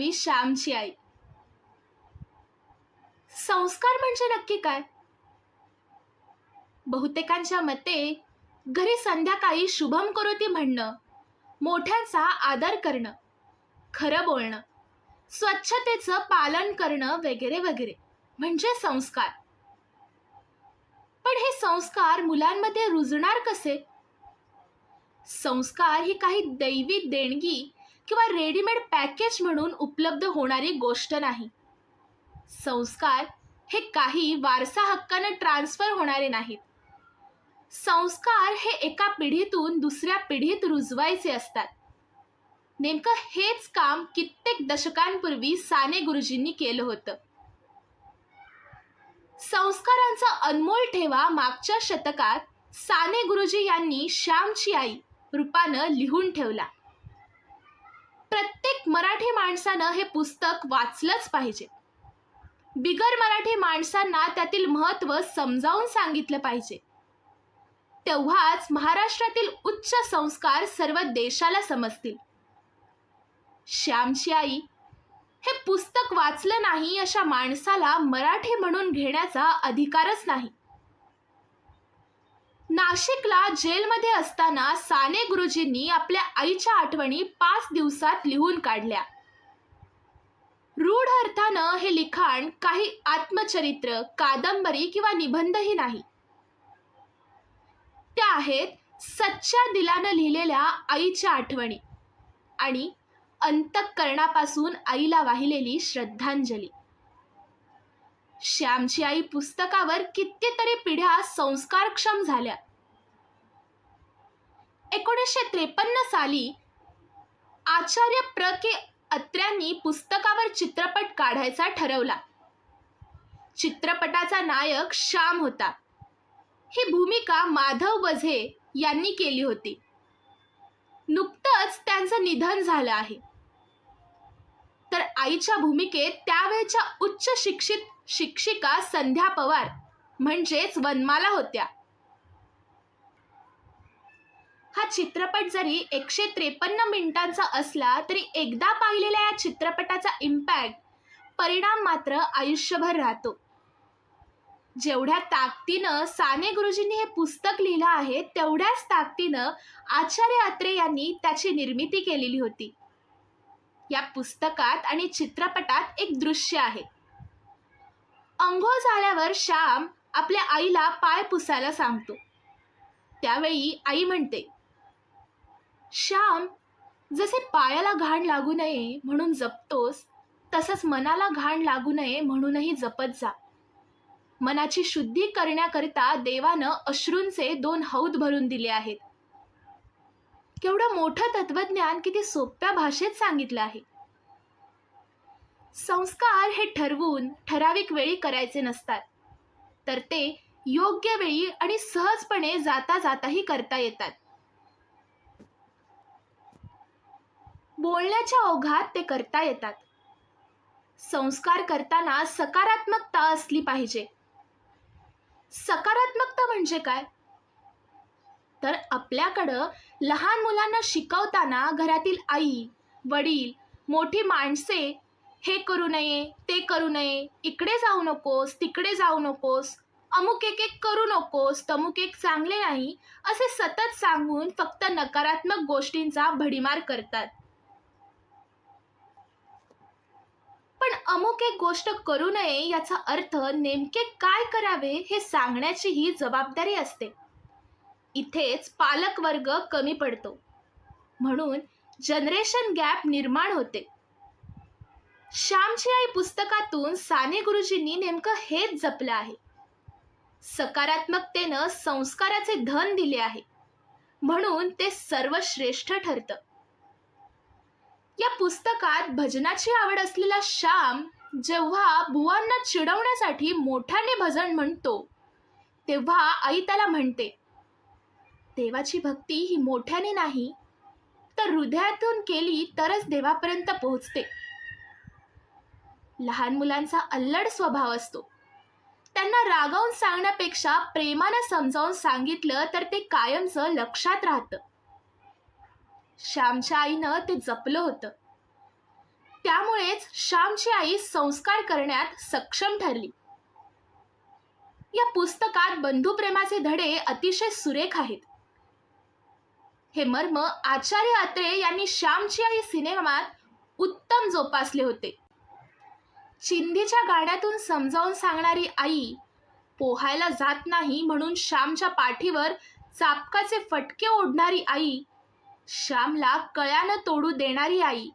हवी श्यामची आई. संस्कार म्हणजे नक्की काय? बहुतेकांच्या मते घरी संध्याकाळी शुभम करोती म्हणणं मोठ्यांचा आदर करणं खरं बोलणं स्वच्छतेचं पालन करणं वगैरे वगैरे म्हणजे संस्कार. पण हे संस्कार मुलांमध्ये रुजणार कसे? संस्कार ही काही दैवी देणगी किंवा रेडीमेड पॅकेज म्हणून उपलब्ध होणारी गोष्ट नाही. संस्कार हे काही वारसा हक्कानं ट्रान्सफर होणारे नाहीत. संस्कार हे एका पिढीतून दुसऱ्या पिढीत रुजवायचे असतात. नेमकं हेच काम कित्येक दशकांपूर्वी साने गुरुजींनी केलं होतं. संस्कारांचा अनमोल ठेवा मागच्या शतकात साने गुरुजी यांनी श्यामची आई रूपानं लिहून ठेवला. प्रत्येक मराठी माणसानं हे पुस्तक वाचलंच पाहिजे. बिगर मराठी माणसांना त्यातील महत्त्व समजावून सांगितलं पाहिजे. तेव्हाच महाराष्ट्रातील उच्च संस्कार सर्व देशाला समजतील. श्यामची आई हे पुस्तक वाचलं नाही अशा माणसाला मराठी म्हणून घेण्याचा अधिकारच नाही. नाशिकला जेलमध्ये असताना साने गुरुजींनी आपल्या आईच्या आठवणी पाच दिवसात लिहून काढल्या. रूढ अर्थानं हे लिखाण काही आत्मचरित्र कादंबरी किंवा निबंधही नाही. त्या आहेत सच्च्या दिलानं लिहिलेल्या आईच्या आठवणी आणि अंतःकरणापासून आईला वाहिलेली श्रद्धांजली. श्यामची आई पुस्तकावर कितीतरी पिढ्या संस्कारक्षम झाल्या. एकोणीसशे त्रेपन्न साली आचार्य प्र. के. अत्र्यांनी पुस्तकावर चित्रपट काढायचा ठरवला. चित्रपटाचा नायक श्याम होता. ही भूमिका माधव बझे यांनी केली होती. नुकतंच त्यांचं निधन झालं आहे. आईच्या भूमिकेत त्यावेळच्या उच्च शिक्षित शिक्षिका संध्या पवार म्हणजेच वनमाला होत्या. हा चित्रपट जरी एकशे त्रेपन्न मिनिटांचा असला तरी एकदा पाहिलेल्या या चित्रपटाचा इम्पॅक्ट परिणाम मात्र आयुष्यभर राहतो. जेवढ्या ताकदीनं साने गुरुजींनी हे पुस्तक लिहिलं आहे तेवढ्याच ताकदीनं आचार्य अत्रे यांनी त्याची निर्मिती केलेली होती. या पुस्तकात आणि चित्रपटात एक दृश्य आहे. अंघोळ झाल्यावर श्याम आपल्या आईला पाय पुसायला सांगतो. त्यावेळी आई म्हणते श्याम जसे पायाला घाण लागू नये म्हणून जपतोस तसंच मनाला घाण लागू नये म्हणूनही जपत जा. मनाची शुद्धी करण्याकरिता देवानं अश्रूंचे दोन हौद भरून दिले आहेत. केवढं मोठं तत्वज्ञान किती सोप्या भाषेत सांगितलं आहे. संस्कार हे ठरवून ठराविक वेळी करायचे नसतात. तर ते योग्य वेळी आणि सहजपणे जाता जाताही करता येतात. बोलण्याच्या ओघात ते करता येतात. संस्कार करताना सकारात्मकता असली पाहिजे. सकारात्मकता म्हणजे काय? तर आपल्याकडं लहान मुलांना शिकवताना घरातील आई वडील मोठी माणसे हे करू नये ते करू नये इकडे जाऊ नकोस तिकडे जाऊ नकोस अमुक एक एक करू नकोस तमुक एक चांगले नाही असे सतत सांगून फक्त नकारात्मक गोष्टींचा भडीमार करतात. पण अमुक एक गोष्ट करू नये याचा अर्थ नेमके काय करावे हे सांगण्याची ही जबाबदारी असते. इथेच पालक वर्ग कमी पडतो. म्हणून जनरेशन गॅप निर्माण होते. श्यामची आई पुस्तकातून साने गुरुजींनी नेमकं हेच जपलं आहे. सकारात्मकतेनं संस्काराचे धन दिले आहे. म्हणून ते सर्वश्रेष्ठ ठरतं. या पुस्तकात भजनाची आवड असलेला श्याम जेव्हा बुवांना चिडवण्यासाठी मोठ्याने भजन म्हणतो तेव्हा आई त्याला म्हणते देवाची भक्ती ही मोठ्याने नाही तर हृदयातून केली तरच देवापर्यंत पोहोचते. लहान मुलांचा अल्लड स्वभाव असतो. त्यांना रागावून सांगण्यापेक्षा प्रेमानं समजावून सांगितलं तर ते कायमचं लक्षात राहतं. श्यामच्या आईनं ते जपलं होतं. त्यामुळेच श्यामची आई संस्कार करण्यात सक्षम ठरली. या पुस्तकात बंधुप्रेमाचे धडे अतिशय सुरेख आहेत. हे मर्म आचार्य अत्रे यांनी श्यामची आई सिनेमात उत्तम जोपासले होते. चिंधीच्या गाण्यातून समजावून सांगणारी आई पोहायला जात नाही म्हणून श्यामच्या पाठीवर चापकाचे फटके ओढणारी आई श्यामला कळ्यानं तोडू देणारी आई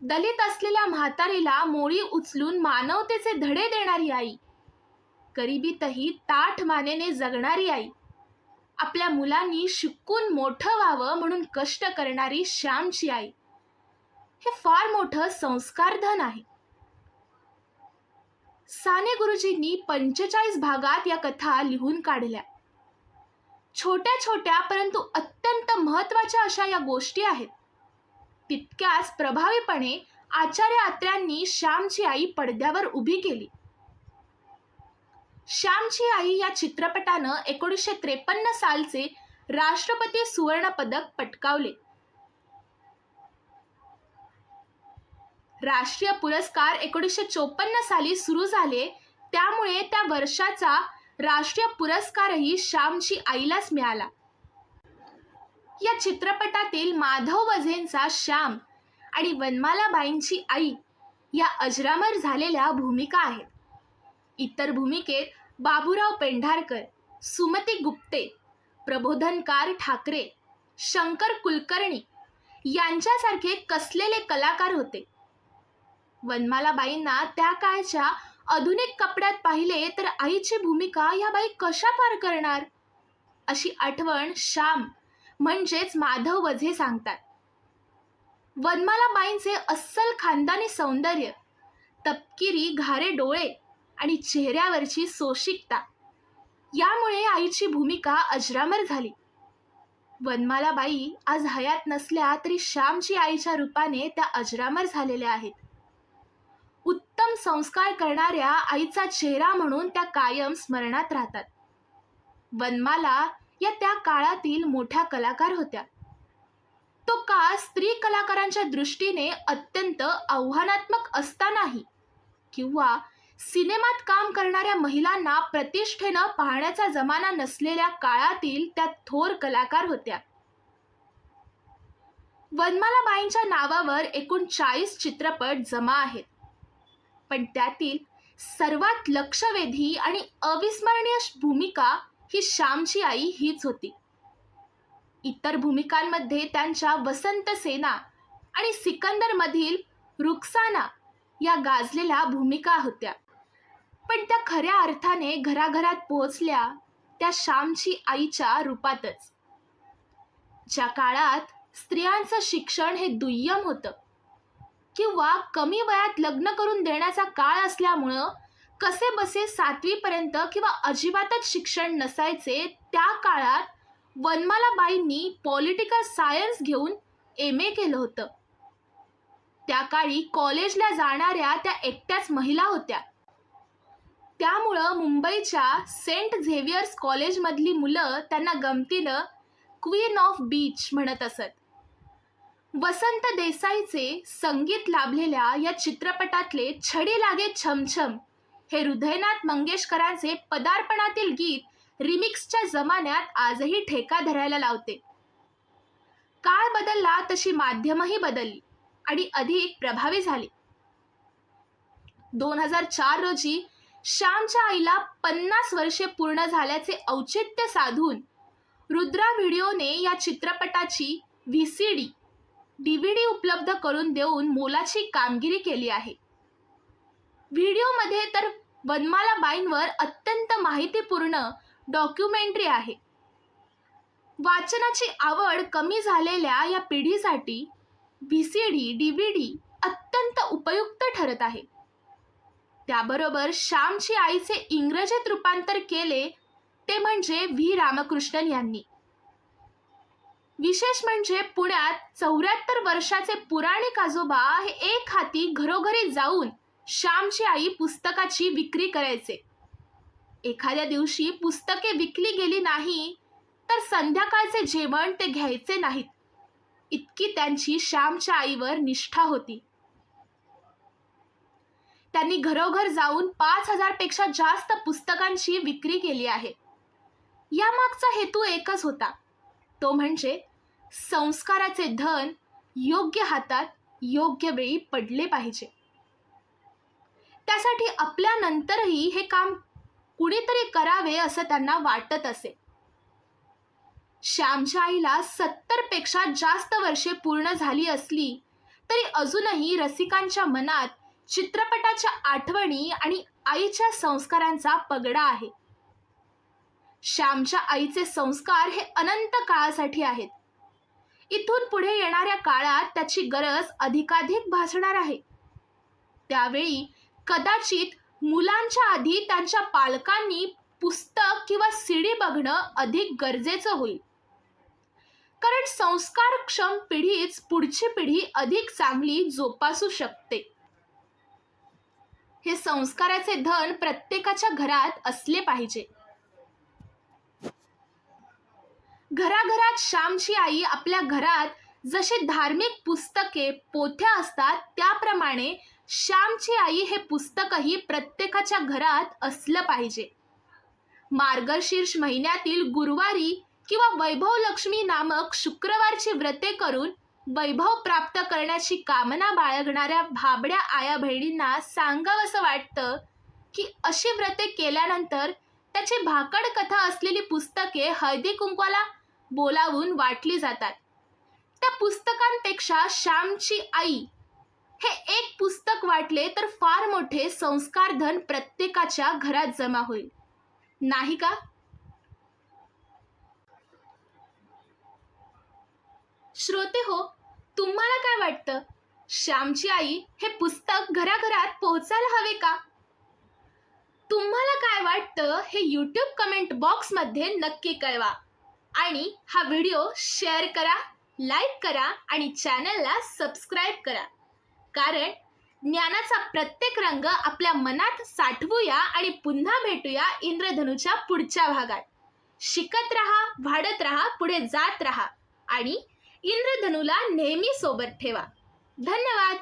दलित असलेल्या म्हातारीला मोळी उचलून मानवतेचे धडे देणारी आई गरिबीतही ताठ मानेने जगणारी आई. आपल्या मुलांनी शिकून मोठं व्हावं म्हणून कष्ट करणारी श्यामची आई. हे फार मोठं संस्कारधन आहे. साने गुरुजींनी पंचेचाळीस भागात या कथा लिहून काढल्या. छोट्या छोट्या परंतु अत्यंत महत्त्वाच्या अशा या गोष्टी आहेत. तितक्याच प्रभावीपणे आचार्य आत्र्यांनी श्यामची आई पडद्यावर उभी केली. श्यामची आई या चित्रपटानं एकोणीसशे त्रेपन्न सालचे राष्ट्रपती सुवर्ण पदक पटकावले. राष्ट्रीय पुरस्कार एकोणीसशे चोपन्न साली सुरू झाले. त्यामुळे त्या वर्षाचा राष्ट्रीय पुरस्कारही श्यामची आईलाच मिळाला. या चित्रपटातील माधव वझेंचा श्याम आणि वनमालाबाईंची आई या अजरामर झालेल्या भूमिका आहेत. इतर भूमिकेत बाबूराव पेंढारकर सुमती गुप्ते प्रबोधनकार ठाकरे शंकर कुलकर्णी यांच्यासारखे कसलेले कलाकार होते? वनमालाबाईंना त्या काळच्या आधुनिक कपड्यात पाहिले तर आईची भूमिका या बाई कशा पार करणार? अशी आठवण श्याम म्हणजेच माधव वझे सांगतात. वनमालाबाईंचे अस्सल खानदानी सौंदर्य तपकिरी घारे डोळे आणि चेहऱ्यावरची सोशिकता. यामुळे आईची भूमिका अजरामर झाली. वनमालाबाई आज हयात नसल्या तरी श्यामची आईच्या रूपाने त्या अजरामर झालेल्या आहेत. उत्तम संस्कार करणाऱ्या आईचा चेहरा म्हणून त्या कायम स्मरणात राहतात. वनमाला या त्या काळातील मोठ्या कलाकार होत्या. तो काळ स्त्री कलाकारांच्या दृष्टीने अत्यंत आव्हानात्मक असतानाही किंवा सिनेमात काम करणाऱ्या महिलांना प्रतिष्ठेनं पाहण्याचा जमाना नसलेल्या काळातील त्या थोर कलाकार होत्या. वनमालाबाईंच्या नावावर एकूण चाळीस चित्रपट जमा आहेत. पण त्यातील सर्वात लक्षवेधी आणि अविस्मरणीय भूमिका ही श्यामची आई हीच होती. इतर भूमिकांमध्ये त्यांच्या वसंत सेना आणि सिकंदरमधील रुक्साना या गाजलेल्या भूमिका होत्या. पण त्या खऱ्या अर्थाने घराघरात पोहोचल्या त्या श्यामची आईच्या रूपातच. ज्या काळात स्त्रियांचं शिक्षण हे दुय्यम होतं किंवा कमी वयात लग्न करून देण्याचा काळ असल्यामुळं कसे बसे सातवीपर्यंत किंवा अजिबातच शिक्षण नसायचे त्या काळात वनमालाबाईंनी पॉलिटिकल सायन्स घेऊन एम ए केलं होतं. त्या काळी कॉलेजला जाणाऱ्या त्या एकट्याच महिला होत्या. त्यामुळं मुंबईच्या सेंट झेवियर्स कॉलेजमधली मुलं त्यांना गमतीनं क्वीन ऑफ बीच म्हणत असत. वसंत देसाईचे संगीत लाभलेल्या या चित्रपटातले छडी लागे छमछम हे हृदयनाथ मंगेशकरांचे पदार्पणातील गीत रिमिक्सच्या जमान्यात आजही ठेका धरायला लावते. काळ बदलला तशी माध्यमही बदलली आणि अधिक प्रभावी झाली. दोन हजार चार रोजी श्यामच्या आईला पन्नास वर्षे पूर्ण झाल्याचे औचित्य साधून रुद्रा व्हिडिओने या चित्रपटाची V C D D V D उपलब्ध करून देऊन मोलाची कामगिरी केली आहे. व्हिडिओमध्ये तर वनमालाबाईंवर अत्यंत माहितीपूर्ण डॉक्युमेंटरी आहे. वाचनाची आवड कमी झालेल्या या पिढीसाठी V C D D V D अत्यंत उपयुक्त ठरत आहे. त्याबरोबर श्यामची आईचे इंग्रजीत रूपांतर केले ते म्हणजे व्ही. रामकृष्णन यांनी. विशेष म्हणजे पुण्यात चौऱ्याहत्तर वर्षाचे पुराणिक आजोबा हे एक हाती घरोघरी जाऊन श्यामची आई पुस्तकाची विक्री करायचे. एखाद्या दिवशी पुस्तके विकली गेली नाही तर संध्याकाळचे जेवण ते घ्यायचे नाहीत. इतकी त्यांची श्यामच्या आईवर निष्ठा होती. त्यांनी घरोघर जाऊन पाच हजारपेक्षा जास्त पुस्तकांची विक्री केली आहे. यामागचा हेतू एकच होता. तो म्हणजे संस्काराचे धन योग्य हातात योग्य वेळी पडले पाहिजे. त्यासाठी आपल्यानंतरही हे काम कुणीतरी करावे असं त्यांना वाटत असे. श्यामच्या आईला सत्तरपेक्षा जास्त वर्षे पूर्ण झाली असली तरी अजूनही रसिकांच्या मनात चित्रपटाच्या आठवणी आणि आईच्या संस्कारांचा पगडा आहे. श्यामच्या आईचे संस्कार हे अनंत काळासाठी आहेत. इथून पुढे येणाऱ्या काळात त्याची गरज अधिकाधिक भासणार आहे. त्यावेळी कदाचित मुलांच्या आधी त्यांच्या पालकांनी पुस्तक किंवा सीडी बघणं अधिक गरजेचं होईल. कारण संस्कारक्षम पिढीच पुढची पिढी अधिक चांगली जोपासू शकते. हे संस्काराचे धन प्रत्येकाच्या घरात असले पाहिजे. घराघरात श्यामची आई आपल्या घरात जसे धार्मिक पुस्तके पोथ्या असतात त्याप्रमाणे श्यामची आई हे पुस्तकही प्रत्येकाच्या घरात असलं पाहिजे. मार्गशीर्ष महिन्यातील गुरुवारी किंवा वैभव लक्ष्मी नामक शुक्रवारची व्रते करून वैभव प्राप्त करण्याची कामना बाळगणाऱ्या भाबड्या आया बहिणींना सांगावंसं वाटतं की अशी व्रते केल्यानंतर त्याची भाकड कथा असलेली पुस्तके हळदी कुंकवाला बोलावून वाटली जातात. त्या पुस्तकांपेक्षा श्यामची आई हे एक पुस्तक वाटले तर फार मोठे संस्कार धन प्रत्येकाच्या घरात जमा होईल. नाही का? श्रोते हो तुम्हाला काय वाटतं? श्यामची आई हे पुस्तक घराघरात पोहोचायला हवे का? तुम्हाला काय वाटतं हे यूट्यूब कमेंट बॉक्समध्ये नक्की कळवा. आणि हा व्हिडिओ शेअर करा लाईक करा आणि चॅनलला सबस्क्राईब करा. कारण ज्ञानाचा प्रत्येक रंग आपल्या मनात साठवूया आणि पुन्हा भेटूया इंद्रधनुच्या पुढच्या भागात. शिकत रहा वाढत रहा पुढे जात रहा. आणि इंद्रधनुला नेहमी सोबत ठेवा. धन्यवाद.